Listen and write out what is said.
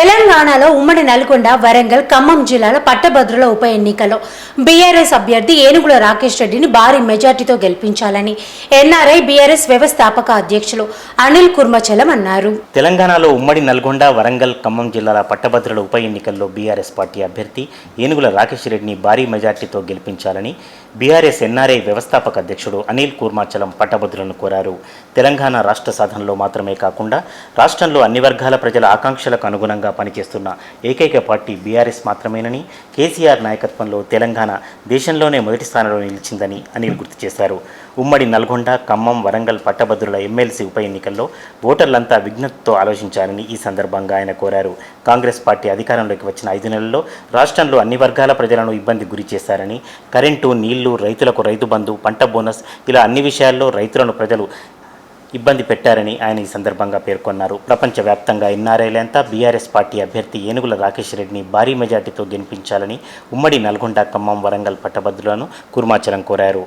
తెలంగాణలో ఉమ్మడి నల్గొండ వరంగల్ ఖమ్మం జిల్లాల పట్టభద్రుల ఉప ఎన్నికలో బీఆర్ఎస్ అభ్యర్థి ఏనుగుల రాకేష్ రెడ్డిని భారీ మెజార్టీతో గెలిపించాలని ఎన్ఆర్ఐ బీఆర్ఎస్ వ్యవస్థాపక అధ్యక్షులు అనిల్ కుర్మచలం అన్నారు. తెలంగాణలో ఉమ్మడి నల్గొండ వరంగల్ ఖమ్మం జిల్లాల పట్టభద్రుల ఉప ఎన్నికల్లో బీఆర్ఎస్ పార్టీ అభ్యర్థి ఏనుగుల రాకేష్ రెడ్డిని భారీ మెజార్టీతో గెలిపించాలని బీఆర్ఎస్ ఎన్ఆర్ఐ వ్యవస్థాపక అధ్యక్షుడు అనిల్ కూర్మాచలం పట్టభద్రులను కోరారు. తెలంగాణ రాష్ట్ర సాధనలో మాత్రమే కాకుండా రాష్ట్రంలో అన్ని వర్గాల ప్రజల ఆకాంక్షలకు అనుగుణంగా పనిచేస్తున్న ఏకైక పార్టీ బీఆర్ఎస్ మాత్రమేనని కేసీఆర్ నాయకత్వంలో తెలంగాణ దేశంలోనే మొదటి స్థానంలో నిలిచిందని అనిల్ గుర్తు చేశారు. ఉమ్మడి నల్గొండ ఖమ్మం వరంగల్ పట్టభద్రుల ఎమ్మెల్సీ ఉప ఎన్నికల్లో ఓటర్లంతా విజ్ఞతతో ఆలోచించాలని ఈ సందర్భంగా ఆయన కోరారు. కాంగ్రెస్ పార్టీ అధికారంలోకి వచ్చిన ఐదు నెలల్లో రాష్ట్రంలో అన్ని వర్గాల ప్రజలను ఇబ్బంది గురి చేశారని కరెంటు నీళ్ళు రైతులకు రైతు బంధు పంట బోనస్ ఇలా అన్ని విషయాల్లో రైతులను ప్రజలు ఇబ్బంది పెట్టారని ఆయన ఈ సందర్భంగా పేర్కొన్నారు. ప్రపంచవ్యాప్తంగా ఎన్ఆర్ఐలంతా బీఆర్ఎస్ పార్టీ అభ్యర్థి ఏనుగుల రాకేష్ రెడ్డిని భారీ మెజార్టీతో గెలిపించాలని ఉమ్మడి నల్గొండ ఖమ్మం వరంగల్ పట్టభద్రులను కుర్మాచలం కోరారు.